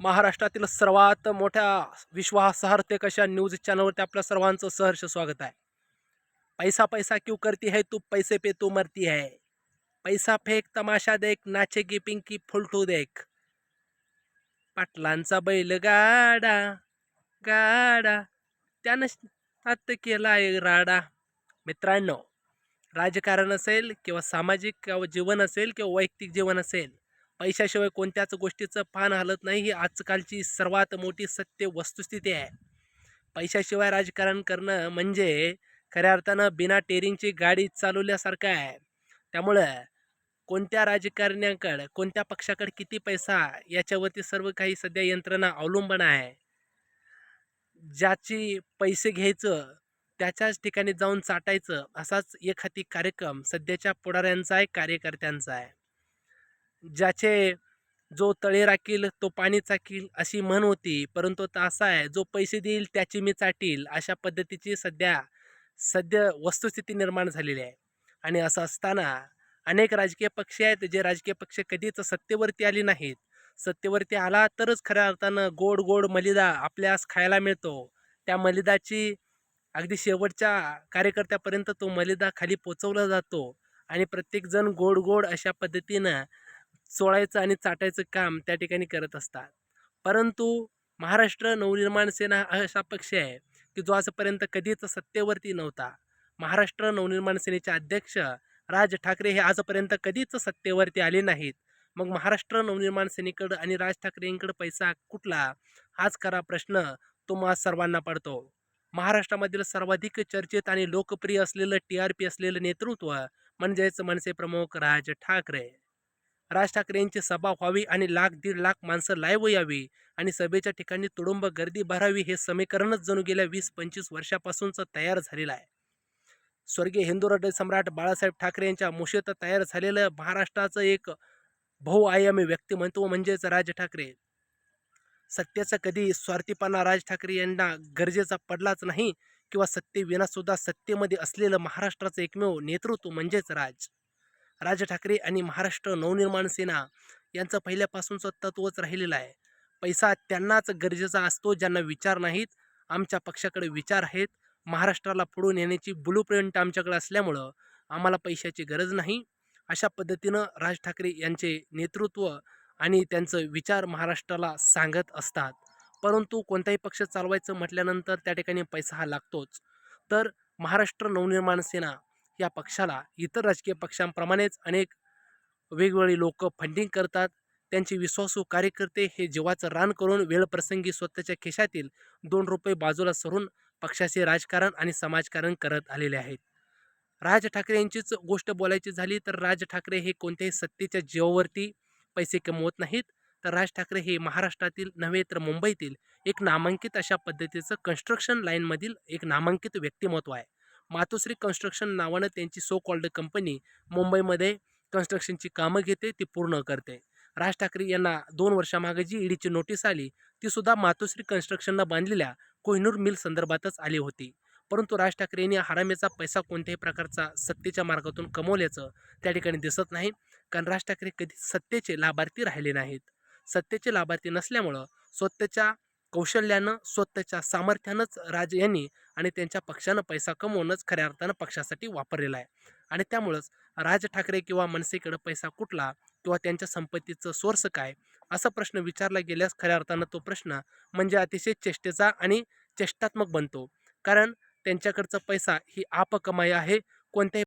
महाराष्ट्रातील सर्वात मोठ्या विश्वासार्हतेक अशा न्यूज चॅनलवरती आपल्या सर्वांचं सहर्ष स्वागत आहे. पैसा पैसा क्यों करती है तू पैसे पे तू मरती है. पैसा फेक तमाशा देख नाचेगी पिंकी फुलटू देख. पाटलांचा बैल गाडा गाडा त्यानं हात केलाय राडा. मित्रांनो राजकारण असेल किंवा सामाजिक किंवा जीवन असेल किंवा वैयक्तिक जीवन असेल पैशाशिवाय कोणत्याच गोष्टीचं पान हलत नाही. ही आजकालची सर्वात मोठी सत्य वस्तुस्थिती आहे. पैशाशिवाय राजकारण करणं म्हणजे खऱ्या अर्थानं बिना टेरिंगची गाडी चालवल्यासारखं आहे. त्यामुळं कोणत्या राजकारण्याकडं कोणत्या पक्षाकडे किती पैसा याच्यावरती सर्व काही सध्या यंत्रणा अवलंबून आहे. ज्याची पैसे घ्यायचं त्याच्याच ठिकाणी जाऊन चाटायचं असाच एखादी कार्यक्रम सध्याच्या पुढाऱ्यांचा आहे कार्यकर्त्यांचा आहे. ज्याचे जो तळे राखील तो पाणी चाकील अशी म्हण होती. परंतु तो असा आहे जो पैसे देईल त्याची मी चाटील. अशा पद्धतीची सध्या सध्या वस्तुस्थिती निर्माण झालेली आहे. आणि असं असताना अनेक राजकीय पक्ष आहेत जे राजकीय पक्ष कधीच सत्तेवरती आले नाहीत. सत्तेवरती आला तरच खऱ्या अर्थानं गोड गोड मलिदा आपल्यास खायला मिळतो. त्या मलिदाची अगदी शेवटच्या कार्यकर्त्यापर्यंत तो मलिदा खाली पोचवला जातो. आणि प्रत्येकजण गोड गोड अशा पद्धतीनं चोळायचं आणि चाटायचं काम त्या ठिकाणी करत असतात. परंतु महाराष्ट्र नवनिर्माण सेना हा असा पक्ष आहे की जो आजपर्यंत कधीच सत्तेवरती नव्हता. महाराष्ट्र नवनिर्माण सेनेचे अध्यक्ष राज ठाकरे हे आजपर्यंत कधीच सत्तेवरती आले नाहीत. मग महाराष्ट्र नवनिर्माण सेनेकडं आणि राज ठाकरेंकडं पैसा कुठला? हाच खरा प्रश्न तुम्हा सर्वांना पडतो. महाराष्ट्रामधील सर्वाधिक चर्चित आणि लोकप्रिय असलेलं टी आर पी असलेलं नेतृत्व म्हणजेच मनसे प्रमुख राज ठाकरे. राज ठाकरे यांची सभा व्हावी आणि लाख दीड लाख माणसं लाईव्ह यावी आणि सभेच्या ठिकाणी तुडुंब गर्दी भरावी हे समीकरणच जणू गेल्या वीस पंचवीस वर्षापासूनचं तयार झालेलं आहे. स्वर्गीय हिंदू हृदय सम्राट बाळासाहेब ठाकरे यांच्या मुशेत तयार झालेलं महाराष्ट्राचं एक बहुआयामी व्यक्तिमत्व म्हणजेच राज ठाकरे. सत्याचा कधी स्वार्थीपणा राज ठाकरे यांना गरजेचा पडलाच नाही किंवा सत्तेविनासुद्धा सत्तेमध्ये असलेलं महाराष्ट्राचं एकमेव नेतृत्व म्हणजेच राज. राज ठाकरे आणि महाराष्ट्र नवनिर्माण सेना यांचं पहिल्यापासूनचं तत्वच राहिलेलं आहे. पैसा त्यांनाच गरजेचा असतो ज्यांना विचार नाहीत आमच्या पक्षाकडे विचार आहेत. महाराष्ट्राला पुढून येण्याची ब्लू प्रिंट आमच्याकडे असल्यामुळं आम्हाला पैशाची गरज नाही. अशा पद्धतीनं राज ठाकरे यांचे नेतृत्व आणि त्यांचं विचार महाराष्ट्राला सांगत असतात. परंतु कोणताही पक्ष चालवायचं म्हटल्यानंतर त्या ठिकाणी पैसा हा लागतोच. तर महाराष्ट्र नवनिर्माण सेना या पक्षाला इतर राजकीय पक्षांप्रमाणेच अनेक वेगवेगळी लोक फंडिंग करतात. त्यांचे विश्वासू कार्यकर्ते हे जीवाचं रान करून वेळप्रसंगी स्वतःच्या खिशातील दोन रुपये बाजूला सरून पक्षाचे राजकारण आणि समाजकारण करत आलेले आहेत. राज ठाकरे यांचीच गोष्ट बोलायची झाली तर राज ठाकरे हे कोणत्याही सत्तेच्या जीवावरती पैसे कमवत नाहीत. तर राज ठाकरे हे महाराष्ट्रातील नव्हे तर मुंबईतील एक नामांकित अशा पद्धतीचं कन्स्ट्रक्शन लाईनमधील एक नामांकित व्यक्तिमत्व आहे. मातोश्री कन्स्ट्रक्शन नावानं त्यांची सो कॉल्ड कंपनी मुंबईमध्ये कन्स्ट्रक्शनची कामं घेते ती पूर्ण करते. राज ठाकरे यांना दोन वर्षामागे जी ईडीची नोटीस आली ती सुद्धा मातोश्री कन्स्ट्रक्शननं बांधलेल्या कोहिनूर मिल संदर्भातच आली होती. परंतु राज ठाकरे यांनी हरामेचा पैसा कोणत्याही प्रकारचा सत्तेच्या मार्गातून कमवल्याचं त्या ठिकाणी दिसत नाही कारण राज ठाकरे कधी सत्तेचे लाभार्थी राहिले नाहीत. सत्तेचे लाभार्थी नसल्यामुळं स्वतःच्या कौशल्यानं स्वतःच्या सामर्थ्यानंच राज यांनी आणि त्यांच्या पक्षानं पैसा कमवूनच खऱ्या अर्थानं पक्षासाठी वापरलेला आहे. आणि त्यामुळंच राज ठाकरे किंवा मनसेकडं पैसा कुठला किंवा त्यांच्या संपत्तीचं सोर्स काय? असा प्रश्न विचारला गेल्यास खऱ्या अर्थानं तो प्रश्न म्हणजे अतिशय चेष्टेचा आणि चेष्टात्मक बनतो. कारण त्यांच्याकडचा पैसा ही आपकमाई आहे. कोणत्याही